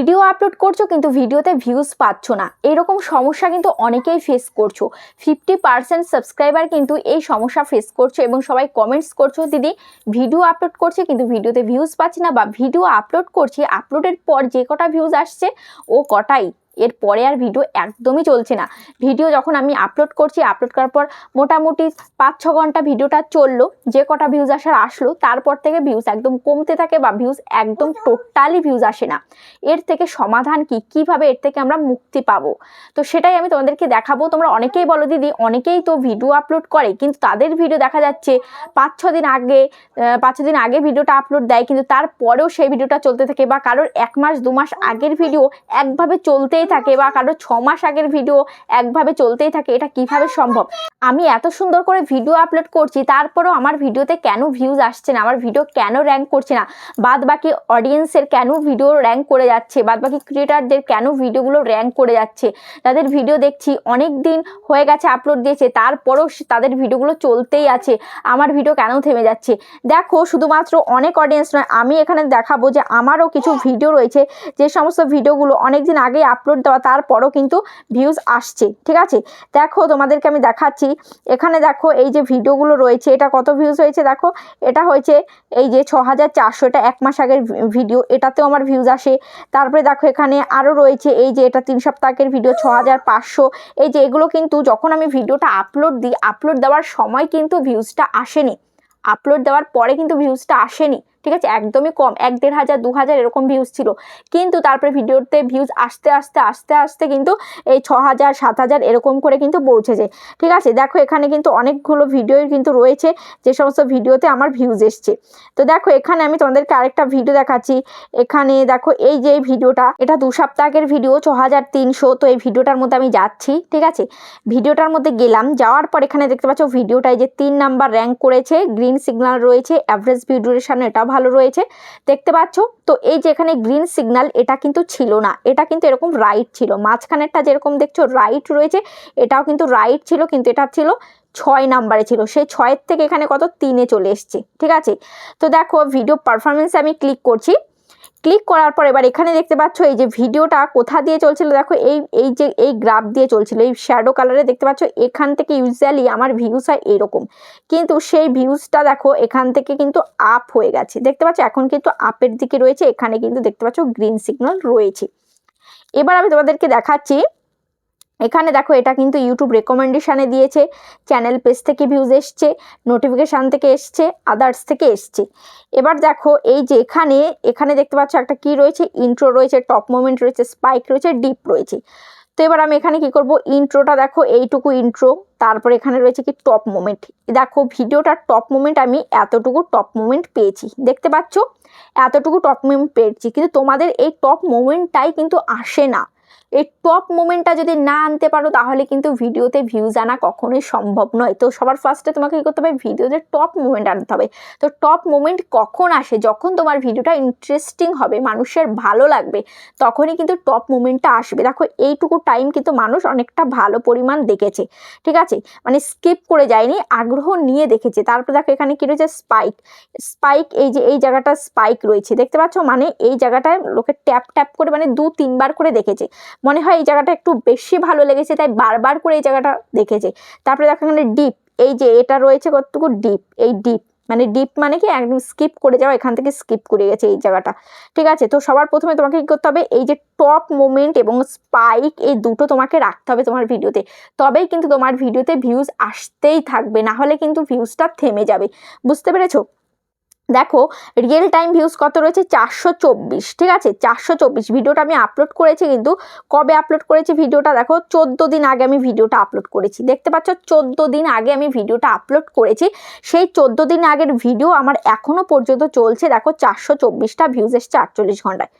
Video upload করছ, কিন্তু ভিডিওতে ভিউজ পাচ্ছ না। এরকম সমস্যা কিন্তু অনেকেই ফেস করছ। ফিফটি পার্সেন্ট সাবস্ক্রাইবার কিন্তু এই সমস্যা ফেস করছ এবং সবাই কমেন্টস করছ, দিদি ভিডিও আপলোড করছে, কিন্তু ভিডিওতে ভিউজ পাচ্ছি না বা ভিডিও আপলোড করছি। আপলোডের পর যে কটা ভিউজ আসছে, ও কটাই? এর পরে আর ভিডিও একদমই চলছে না। ভিডিও যখন আমি আপলোড করছি আপলোড করার পর মোটামুটি পাঁচ ছ ঘণ্টা ভিডিওটা চলল, যে কটা ভিউজ আসার আসলো, তারপর থেকে ভিউজ একদম কমতে থাকে বা ভিউজ একদম টোটালি ভিউজ আসে না। এর থেকে সমাধান কি? কীভাবে এর থেকে আমরা মুক্তি পাবো? তো সেটাই আমি তোমাদেরকে দেখাবো। তোমরা অনেকেই বলো, দিদি, অনেকেই তো ভিডিও আপলোড করে, কিন্তু তাদের ভিডিও দেখা যাচ্ছে পাঁচ ছ দিন আগে পাঁচ ছ দিন আগে ভিডিওটা আপলোড দেয়, কিন্তু তারপরেও সেই ভিডিওটা চলতে থাকে বা কারোর এক মাস, দু মাস আগের ভিডিও একভাবে চলতেই থাকে বা কারোর ছ মাস আগের ভিডিও একভাবে চলতেই থাকে, এটা কীভাবে সম্ভব? আমি এত সুন্দর করে ভিডিও আপলোড করছি, তারপরেও আমার ভিডিওতে কেন ভিউজ আসছে না? আমার ভিডিও কেন র্যাঙ্ক করছে না? বাদ বাকি অডিয়েন্সের কেন ভিডিও র্যাঙ্ক করে যাচ্ছে? বাদ বাকি ক্রিয়েটারদের কেন ভিডিওগুলো র্যাঙ্ক করে যাচ্ছে? তাদের ভিডিও দেখছি অনেক দিন হয়ে গেছে আপলোড দিয়েছে, তারপরেও তাদের ভিডিওগুলো চলতেই আছে। আমার ভিডিও কেন থেমে যাচ্ছে? দেখো, শুধুমাত্র অনেক অডিয়েন্স নয়, আমি এখানে দেখাবো যে আমারও কিছু ভিডিও রয়েছে। যে সমস্ত ভিডিওগুলো অনেক দিন আগে আপলোড দেওয়া, তারপরও কিন্তু ভিউজ আসছে, ঠিক আছে? দেখো, তোমাদেরকে আমি দেখাচ্ছি। এখানে দেখো, এই যে ভিডিওগুলো রয়েছে, এটা কত ভিউজ হয়েছে? দেখো, এটা হয়েছে এই যে ছ হাজার চারশো, এটা এক মাস আগের ভিডিও এটাতেও আমার ভিউজ আসে। তারপরে দেখো, এখানে আরও রয়েছে, এই যে এটা তিন সপ্তাহের ভিডিও ছ হাজার পাঁচশো। এই যে এগুলো কিন্তু যখন আমি ভিডিওটা আপলোড দিই আপলোড দেওয়ার সময় কিন্তু ভিউজটা আসেনি। আপলোড দেওয়ার পরে কিন্তু ভিউজটা আসেনি। ঠিক আছে? একদমই কম, এক দেড় হাজার, দু হাজার এরকম ভিউজ ছিল। কিন্তু তারপরে ভিডিওতে ভিউজ আসতে আসতে আসতে আসতে কিন্তু এই ছ হাজার, সাত হাজার এরকম করে কিন্তু পৌঁছেছে। ঠিক আছে? দেখো এখানে কিন্তু অনেকগুলো ভিডিওই কিন্তু রয়েছে, যে সমস্ত ভিডিওতে আমার ভিউজ এসছে। তো দেখো এখানে আমি তোমাদেরকে আরেকটা ভিডিও দেখাচ্ছি। এখানে দেখো এই যে ভিডিওটা এটা দু সপ্তাহের ভিডিও ছ হাজার তিনশো। তো এই ভিডিওটার মধ্যে আমি যাচ্ছি, ঠিক আছে? ভিডিওটার মধ্যে গেলাম, যাওয়ার পর এখানে দেখতে পাচ্ছ ভিডিওটায় যে তিন নাম্বার র্যাঙ্ক করেছে গ্রিন সিগন্যাল রয়েছে অ্যাভারেজ ভিউ ডিউরেশন এটাও ভালো রয়েছে। দেখতে পাচ্ছ? তো এই যে এখানে গ্রিন সিগন্যাল এটা কিন্তু ছিল না। এটা কিন্তু এরকম রাইট ছিল। মাঝখানেরটা যেরকম দেখছ রাইট রয়েছে। এটাও কিন্তু রাইট ছিল, কিন্তু এটা ছিল ছয় নাম্বারে ছিল। সেই ছয়ের থেকে এখানে কত? তিনে চলে এসছে। ঠিক আছে? তো দেখো ভিডিও পারফরমেন্সে আমি ক্লিক করছি। ক্লিক করার পর এবার এখানে দেখতে পাচ্ছ এই যে ভিডিওটা কোথা দিয়ে চলছিল? দেখো এই এই যে, এই গ্রাফ দিয়ে চলছিল, এই শ্যাডো কালারে দেখতে পাচ্ছ এখান থেকে ইউজুয়ালি আমার ভিউজ হয় এরকম। কিন্তু সেই ভিউজটা দেখো এখান থেকে কিন্তু আপ হয়ে গেছে। দেখতে পাচ্ছ এখন কিন্তু আপের দিকে রয়েছে, এখানে কিন্তু দেখতে পাচ্ছ গ্রিন সিগন্যাল রয়েছে। এবার আমি তোমাদেরকে দেখাচ্ছি এখানে দেখো, এটা কিন্তু ইউটিউব রেকমেন্ডেশানে দিয়েছে চ্যানেল পেজ থেকে ভিউজ এসছে নোটিফিকেশান থেকে এসছে আদার্স থেকে এসছে। এবার দেখো, এই যে এখানে এখানে দেখতে পাচ্ছ একটা কি রয়েছে ইন্ট্রো রয়েছে টপ মোমেন্ট রয়েছে স্পাইক রয়েছে ডিপ রয়েছে। তো এবার আমি এখানে কি করব ইন্ট্রোটা দেখো, এইটুকু ইন্ট্রো তারপরে এখানে রয়েছে কি টপ মোমেন্ট দেখো, ভিডিওটার টপ মোমেন্ট আমি এতটুকু টপ মোমেন্ট পেয়েছি, দেখতে পাচ্ছ? এতটুকু টপ মোমেন্ট পেয়েছি, কিন্তু তোমাদের এই টপ মোমেন্টটাই কিন্তু আসে না। এই টপ মোমেন্টটা যদি না আনতে পারো, তাহলে কিন্তু ভিডিওতে ভিউজ আনা কখনোই সম্ভব নয়। তো সবার ফার্স্টে তোমাকে কী করতে হবে? ভিডিওতে টপ মোমেন্ট আনতে হবে। তো টপ মোমেন্ট কখন আসে? যখন তোমার ভিডিওটা ইন্টারেস্টিং হবে, মানুষের ভালো লাগবে, তখনই কিন্তু টপ মোমেন্টটা আসবে। দেখো, এইটুকু টাইম কিন্তু মানুষ অনেকটা ভালো পরিমাণ দেখেছে। ঠিক আছে? মানে স্কিপ করে যায়নি, আগ্রহ নিয়ে দেখেছে। তারপর দেখো, এখানে কী রয়েছে? স্পাইক স্পাইক এই যে, এই জায়গাটা স্পাইক রয়েছে। দেখতে পাচ্ছ? মানে এই জায়গাটায় লোকে ট্যাপ ট্যাপ করে মানে দু, তিনবার করে দেখেছে। মনে হয় এই জায়গাটা একটু বেশি ভালো লেগেছে, তাই বারবার করে এই জায়গাটা দেখেছে। তারপরে দেখো এখানে ডিপ, এই যে এটা রয়েছে কতটুকু ডিপ, এই ডিপ মানে ডিপ মানে কি একদম স্কিপ করে যাওয়া, এখান থেকে স্কিপ করে গেছে এই জায়গাটা। ঠিক আছে, তো সবার প্রথমে তোমাকে কী করতে হবে, এই যে টপ মোমেন্ট এবং স্পাইক, এই দুটো তোমাকে রাখতে হবে তোমার ভিডিওতে। তবেই কিন্তু তোমার ভিডিওতে ভিউজ আসতেই থাকবে, না হলে কিন্তু ভিউজটা থেমে যাবে। বুঝতে পেরেছ? দেখো রিয়েল টাইম ভিউজ কত রয়েছে? চারশো চব্বিশ, ঠিক আছে? চারশো চব্বিশ। ভিডিওটা আমি আপলোড করেছি কিন্তু কবে আপলোড করেছি ভিডিওটা? দেখো চোদ্দ দিন আগে আমি ভিডিওটা আপলোড করেছি। দেখতে পাচ্ছ চোদ্দ দিন আগে আমি ভিডিওটা আপলোড করেছি। সেই চোদ্দ দিন আগের ভিডিও আমার এখনও পর্যন্ত চলছে। দেখো, চারশো চব্বিশটা ভিউজ এসছে আটচল্লিশ ঘন্টায়।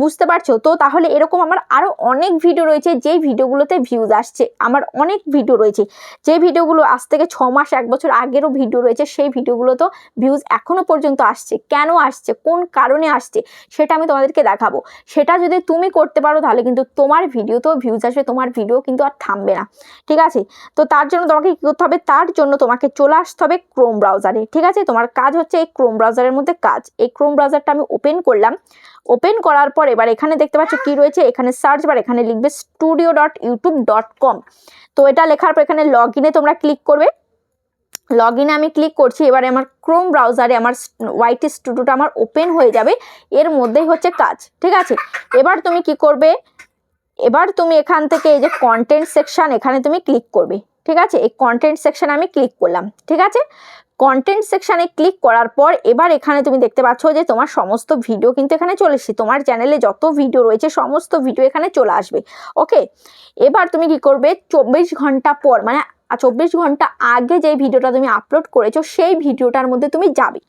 বুঝতে পারছ? তো তাহলে এরকম আমার আরও অনেক ভিডিও রয়েছে, যেই ভিডিওগুলোতে ভিউজ আসছে। আমার অনেক ভিডিও রয়েছে। যে ভিডিওগুলো আজ থেকে ছ মাস, এক বছর আগেরও ভিডিও রয়েছে, সেই ভিডিওগুলো তো ভিউজ এখনও পর্যন্ত পর্যন্ত আসছে। কেন আসছে? কোন কারণে আসছে? সেটা আমি তোমাদেরকে দেখাবো। সেটা যদি তুমি করতে পারো, তাহলে কিন্তু তোমার ভিডিওতেও ভিউজ আসবে, তোমার ভিডিও কিন্তু আর থামবে না। ঠিক আছে? তো তার জন্য তোমাকে কী করতে হবে? তার জন্য তোমাকে চলে আসতে হবে ক্রোম ব্রাউজারে ঠিক আছে? তোমার কাজ হচ্ছে এই ক্রোম ব্রাউজারের মধ্যে কাজ। এই ক্রোম ব্রাউজারটা আমি ওপেন করলাম। ওপেন করার পর এবার এখানে দেখতে পাচ্ছ কি রয়েছে? এখানে সার্চ বার এখানে লিখবে studio dot YouTube dot com তো এটা লেখার পর এখানে লগ ইনে তোমরা ক্লিক করবে। লগ ইনে আমি ক্লিক করছি, এবারে আমার ক্রোম ব্রাউজারে আমার ওয়াইটি স্টুডিওটা আমার ওপেন হয়ে যাবে, এর মধ্যেই হচ্ছে কাজ, ঠিক আছে? এবার তুমি কি করবে? এবার তুমি এখান থেকে এই যে কন্টেন্ট সেকশন এখানে তুমি ক্লিক করবে, ঠিক আছে? এই কন্টেন্ট সেকশন আমি ক্লিক করলাম, ঠিক আছে? কন্টেন্ট সেকশানে ক্লিক করার পর, এবার এখানে তুমি দেখতে পাচ্ছ যে তোমার সমস্ত ভিডিও কিন্তু এখানে চলে এসেছে, তোমার চ্যানেলে যত ভিডিও রয়েছে, সমস্ত ভিডিও এখানে চলে আসবে ওকে এবার তুমি কি করবে? চব্বিশ ঘণ্টা পর মানে চব্বিশ ঘণ্টা আগে যে ভিডিওটা তুমি আপলোড করেছ, সেই ভিডিওটার মধ্যে তুমি যাবে।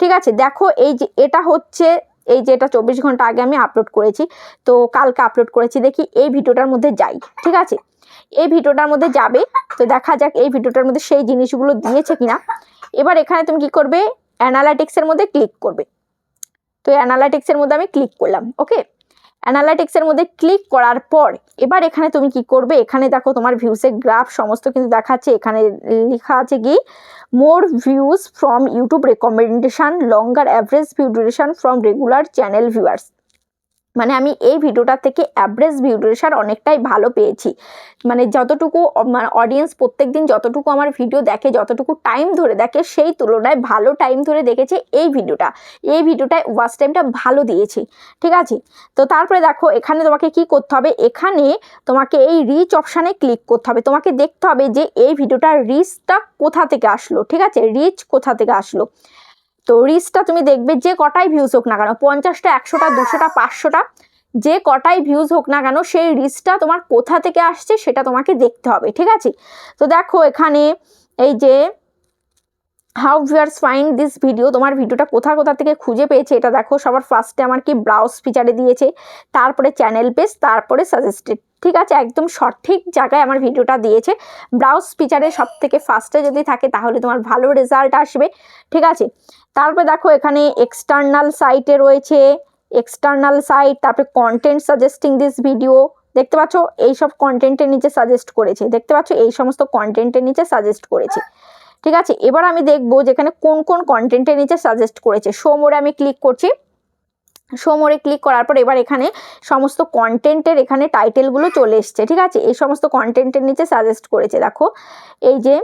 ঠিক আছে? দেখো, এই যে, এটা হচ্ছে, এই যে এটা চব্বিশ ঘণ্টা আগে আমি আপলোড করেছি, তো কালকে আপলোড করেছি, দেখি এই ভিডিওটার মধ্যে যাই। ঠিক আছে? এই ভিডিওটার মধ্যে যাবে, তো দেখা যাক এই ভিডিওটার মধ্যে সেই জিনিসগুলো দিয়েছে কিনা। এবার এখানে তুমি কি করবে? অ্যানালাটিক্সের মধ্যে ক্লিক করবে। তো অ্যানালাইটিক্সের মধ্যে আমি ক্লিক করলাম ওকে অ্যানালাটিক্সের মধ্যে ক্লিক করার পর, এবার এখানে তুমি কি করবে? এখানে দেখো তোমার ভিউসের গ্রাফ সমস্ত কিন্তু দেখাচ্ছে। এখানে লেখা আছে কি? More views from YouTube recommendation longer average view duration from regular channel viewers মানে আমি এই ভিডিওটা থেকে অ্যাভারেজ ভিউ ডিউরেশন অনেকটাই ভালো পেয়েছি। মানে যতটুকু মানে অডিয়েন্স প্রত্যেক দিন যতটুকু আমার ভিডিও দেখে, যতটুকু টাইম ধরে দেখে, সেই তুলনায় ভালো টাইম ধরে দেখেছে এই ভিডিওটা। এই ভিডিওটায় ওয়াচ টাইমটা ভালো দিয়েছি, ঠিক আছে? তো তারপরে দেখো, এখানে তোমাকে কি করতে হবে? এখানে তোমাকে এই রিচ অপশানে ক্লিক করতে হবে। তোমাকে দেখতে হবে যে এই ভিডিওটার রিচটা কোথা থেকে আসলো, ঠিক আছে? রিচ কোথা থেকে আসলো। তো রিচটা তুমি দেখবে যে কটাই ভিউজ হোক না কেন, পঞ্চাশটা, একশোটা, দুশোটা, পাঁচশোটা, যে কটাই ভিউজ হোক না কেন, সেই রিচটা তোমার কোথা থেকে আসছে সেটা তোমাকে দেখতে হবে, ঠিক আছে? তো দেখো এখানে এই যে how viewers find this video তোমার ভিডিওটা কোথা কোথা থেকে খুঁজে পেয়েছে? এটা দেখো, সবার ফার্স্টে আমার কি ব্রাউজ ফিচারে দিয়েছে, তারপরে চ্যানেল পেজ তারপরে সাজেস্টেড ঠিক আছে? একদম সঠিক জায়গায় আমার ভিডিওটা দিয়েছে। ব্রাউজ ফিচারে সব থেকে ফার্স্টে যদি থাকে, তাহলে তোমার ভালো রেজাল্ট আসবে, ঠিক আছে? তারপরে দেখো, এখানে এক্সটার্নাল সাইটে রয়েছে এক্সটার্নাল সাইট তারপরে কন্টেন্ট সাজেস্টিং দিস ভিডিও দেখতে পাচ্ছ? এইসব কন্টেন্টের নিচে সাজেস্ট করেছে, দেখতে পাচ্ছ? এই সমস্ত কন্টেন্টের নিচে সাজেস্ট করেছে। ঠিক আছে? এবার আমি দেখব যেখানে কোন কোন কন্টেন্টের নিচে সাজেস্ট করেছে। শো মোড়ে আমি ক্লিক করছি। শো মোড়ে ক্লিক করার পর এবার এখানে সমস্ত কন্টেন্টের এখানে টাইটেলগুলো চলে এসছে, ঠিক আছে? এই সমস্ত কন্টেন্টের নিচে সাজেস্ট করেছে। দেখো, এই যে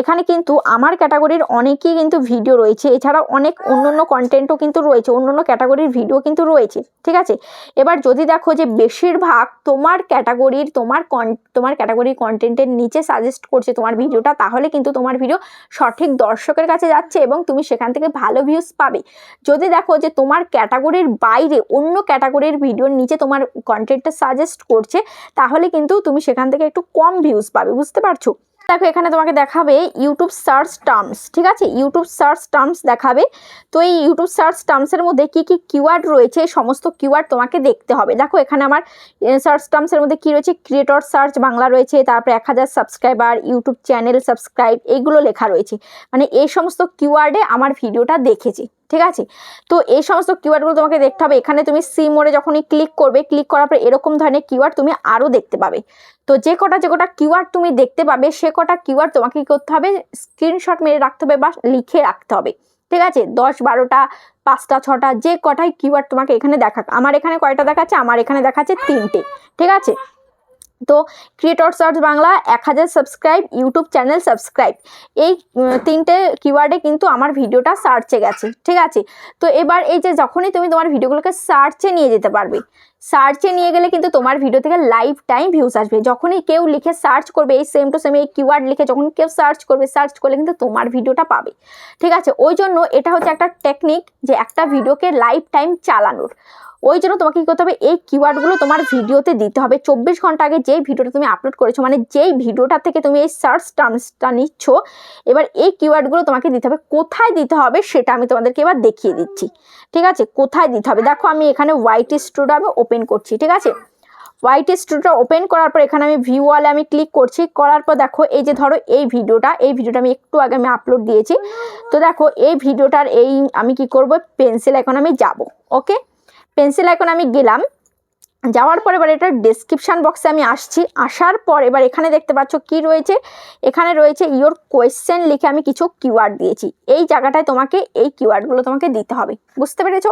এখানে কিন্তু আমার ক্যাটাগরির অনেকই কিন্তু ভিডিও রয়েছে। এছাড়াও অনেক অন্য অন্য কন্টেন্টও কিন্তু রয়েছে অন্য অন্য ক্যাটাগরির ভিডিও কিন্তু রয়েছে, ঠিক আছে? এবার যদি দেখো যে বেশিরভাগ তোমার ক্যাটাগরির তোমার কন তোমার ক্যাটাগরির কন্টেন্টের নিচে সাজেস্ট করছে তোমার ভিডিওটা তাহলে কিন্তু তোমার ভিডিও সঠিক দর্শকের কাছে যাচ্ছে এবং তুমি সেখান থেকে ভালো ভিউজ পাবে। যদি দেখো যে তোমার ক্যাটাগরির বাইরে অন্য ক্যাটাগরির ভিডিওর নিচে তোমার কন্টেন্টটা সাজেস্ট করছে, তাহলে কিন্তু তুমি সেখান থেকে একটু কম ভিউজ পাবে, বুঝতে পারছ? দেখো, এখানে তোমাকে দেখাবে ইউটিউব সার্চ টার্মস ঠিক আছে? ইউটিউব সার্চ টার্মস দেখাবে। তো এই ইউটিউব সার্চ টার্মসের মধ্যে কি কি কিওয়ার্ড রয়েছে সমস্ত কিওয়ার্ড তোমাকে দেখতে হবে। দেখো, এখানে আমার সার্চ টার্মসের মধ্যে কি রয়েছে? ক্রিয়েটর সার্চ বাংলা রয়েছে, তারপরে এক হাজার সাবস্ক্রাইবার ইউটিউব চ্যানেল সাবস্ক্রাইব এগুলো লেখা রয়েছে। মানে এই সমস্ত কিওয়ার্ডে আমার ভিডিওটা দেখেছে। ঠিক আছে? তো এই সমস্ত কিওয়ার্ডগুলো তোমাকে দেখতে হবে। এখানে তুমি সি মোড়ে যখনই ক্লিক করবে ক্লিক করার পর এরকম ধরনের কিওয়ার্ড তুমি আরও দেখতে পাবে। তো যে কটা যে কটা কিওয়ার্ড তুমি দেখতে পাবে, সে কটা কিওয়ার্ড তোমাকে কী করতে হবে? স্ক্রিনশট মেরে রাখতে হবে বা লিখে রাখতে হবে। ঠিক আছে? দশ, বারোটা, পাঁচটা, ছটা, যে কটাই কিওয়ার্ড তোমাকে এখানে দেখা আমার এখানে কয়টা দেখাচ্ছে? আমার এখানে দেখাচ্ছে তিনটে। ঠিক আছে? তো ক্রিয়েটর সার্চ বাংলা এক হাজার সাবস্ক্রাইব ইউটিউব চ্যানেল সাবস্ক্রাইব এই তিনটে কিওয়ার্ডে কিন্তু আমার ভিডিওটা সার্চে গেছে, ঠিক আছে? তো এবার এই যে যখনই তুমি তোমার ভিডিওগুলোকে সার্চে নিয়ে যেতে পারবে সার্চে নিয়ে গেলে কিন্তু তোমার ভিডিও থেকে লাইফ টাইম ভিউজ আসবে। যখনই কেউ লিখে সার্চ করবে, এই সেম টু সেম এই কিওয়ার্ড লিখে যখন কেউ সার্চ করবে সার্চ করলে কিন্তু তোমার ভিডিওটা পাবে, ঠিক আছে? ওই জন্য এটা হচ্ছে একটা টেকনিক যে একটা ভিডিওকে লাইফ টাইম চালানোর। ওই জন্য তোমাকে কী করতে হবে? এই কিওয়ার্ডগুলো তোমার ভিডিওতে দিতে হবে। চব্বিশ ঘণ্টা আগে যেই ভিডিওটা তুমি আপলোড করেছ মানে যেই ভিডিওটা থেকে তুমি এই সার্চ টার্মসটা নিচ্ছ, এবার এই কিওয়ার্ডগুলো তোমাকে দিতে হবে। কোথায় দিতে হবে সেটা আমি তোমাদেরকে এবার দেখিয়ে দিচ্ছি। ঠিক আছে? কোথায় দিতে হবে? দেখো আমি এখানে হোয়াইট স্টুডিও আমি ওপেন করছি, ঠিক আছে? হোয়াইট স্টুডিওটা ওপেন করার পর এখানে আমি ভিউ ওয়ালে আমি ক্লিক করছি। করার পর দেখো, এই যে ধরো এই ভিডিওটা এই ভিডিওটা আমি একটু আগে আমি আপলোড দিয়েছি। তো দেখো, এই ভিডিওটার এই আমি কি করব? পেন্সিল এখন আমি যাব ওকে পেন্সিল এখন আমি গেলাম। যাওয়ার পর এবার এটার ডেসক্রিপশান বক্সে আমি আসছি। আসার পর এবার এখানে দেখতে পাচ্ছ কি রয়েছে? এখানে রয়েছে ইওর কোয়েশ্চেন লিখে আমি কিছু কিওয়ার্ড দিয়েছি। এই জায়গাটায় তোমাকে এই কিওয়ার্ডগুলো তোমাকে দিতে হবে। বুঝতে পেরেছ?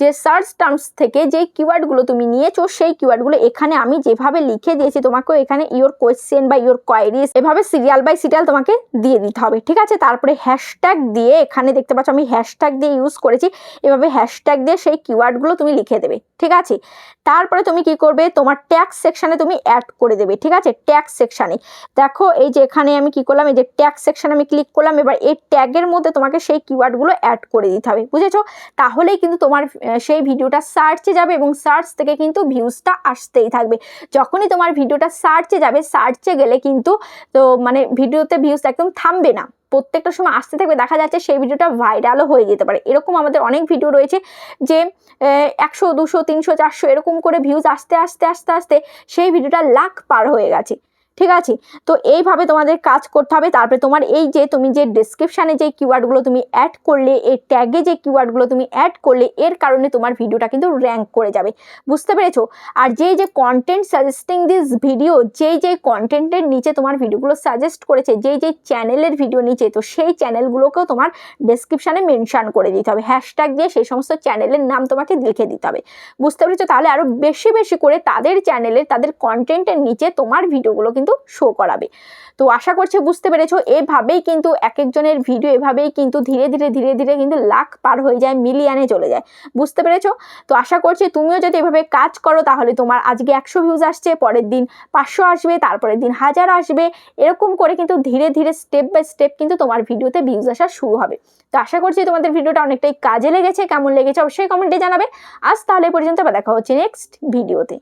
যে সার্চ টার্মস থেকে যেই কিওয়ার্ডগুলো তুমি নিয়েছো, সেই কিওয়ার্ডগুলো এখানে আমি যেভাবে লিখে দিয়েছি, তোমাকেও এখানে ইওর কোয়েশ্চেন বা ইওর কোয়ারিজ এভাবে সিরিয়াল বাই সিরিয়াল তোমাকে দিয়ে দিতে হবে, ঠিক আছে? তারপরে হ্যাশট্যাগ দিয়ে, এখানে দেখতে পাচ্ছ আমি হ্যাশট্যাগ দিয়ে ইউজ করেছি, এভাবে হ্যাশট্যাগ দিয়ে সেই কিওয়ার্ডগুলো তুমি লিখে দেবে, ঠিক আছে? তারপরে তুমি কি করবে? তোমার ট্যাক্স সেকশানে তুমি অ্যাড করে দেবে, ঠিক আছে? ট্যাক্স সেকশানে দেখো, এই যে এখানে আমি কি করলাম? এই যে ট্যাক্স সেকশানে আমি ক্লিক করলাম, এবার এই ট্যাগের মধ্যে তোমাকে সেই কিওয়ার্ডগুলো অ্যাড করে দিতে হবে, বুঝেছ? তাহলেই কিন্তু তোমার সেই ভিডিওটা সার্চে যাবে এবং সার্চ থেকে কিন্তু ভিউজটা আসতেই থাকবে। যখনই তোমার ভিডিওটা সার্চে যাবে সার্চে গেলে কিন্তু তো মানে ভিডিওতে ভিউজ একদম থামবে না। প্রত্যেকটা সময় আসতে থাকবে, দেখা যাচ্ছে সেই ভিডিওটা ভাইরালও হয়ে যেতে পারে। এরকম আমাদের অনেক ভিডিও রয়েছে যে একশো, দুশো, তিনশো, চারশো এরকম করে ভিউজ আসতে আসতে আসতে আসতে সেই ভিডিওটা লাখ পার হয়ে গেছে। ঠিক আছে? তো এইভাবে তোমাদের কাজ করতে হবে। তারপরে তোমার এই যে তুমি যে ডেসক্রিপশানে যে কিওয়ার্ডগুলো তুমি অ্যাড করলে, এই ট্যাগে যে কিওয়ার্ডগুলো তুমি অ্যাড করলে, এর কারণে তোমার ভিডিওটা কিন্তু র্যাঙ্ক করে যাবে। বুঝতে পেরেছ? আর যেই যে কন্টেন্ট সাজেস্টিং দিস ভিডিও যেই যেই কন্টেন্টের নিচে তোমার ভিডিওগুলো সাজেস্ট করেছে, যেই যেই চ্যানেলের ভিডিও নিচে, তো সেই চ্যানেলগুলোকেও তোমার ডেসক্রিপশানে মেনশান করে দিতে হবে। হ্যাশট্যাগ দিয়ে সেই সমস্ত চ্যানেলের নাম তোমাকে লিখে দিতে হবে। বুঝতে পেরেছ? তাহলে আরও বেশি বেশি করে তাদের চ্যানেলের তাদের কন্টেন্টের নিচে তোমার ভিডিওগুলো কিন্তু শো করাবে। তো আশা করছি বুঝতে পেরেছ, এভাবেই কিন্তু এক একজনের ভিডিও এভাবেই কিন্তু ধীরে ধীরে ধীরে ধীরে কিন্তু লাখ পার হয়ে যায়, মিলিয়নে চলে যায়। বুঝতে পেরেছ? তো আশা করছি তুমিও যদি এভাবে কাজ করো, তাহলে তোমার আজকে একশো ভিউজ আসছে, পরের দিন পাঁচশো আসবে, তারপরের দিন হাজার আসবে, এরকম করে কিন্তু ধীরে ধীরে স্টেপ বাই স্টেপ কিন্তু তোমার ভিডিওতে ভিউজ আসা শুরু হবে। তো আশা করছি তোমাদের ভিডিওটা অনেকটাই কাজে লেগেছে, কেমন লেগেছে অবশ্যই কমেন্টে জানাবে। আজ তাহলে পর্যন্ত দেখা হচ্ছে নেক্সট ভিডিওতে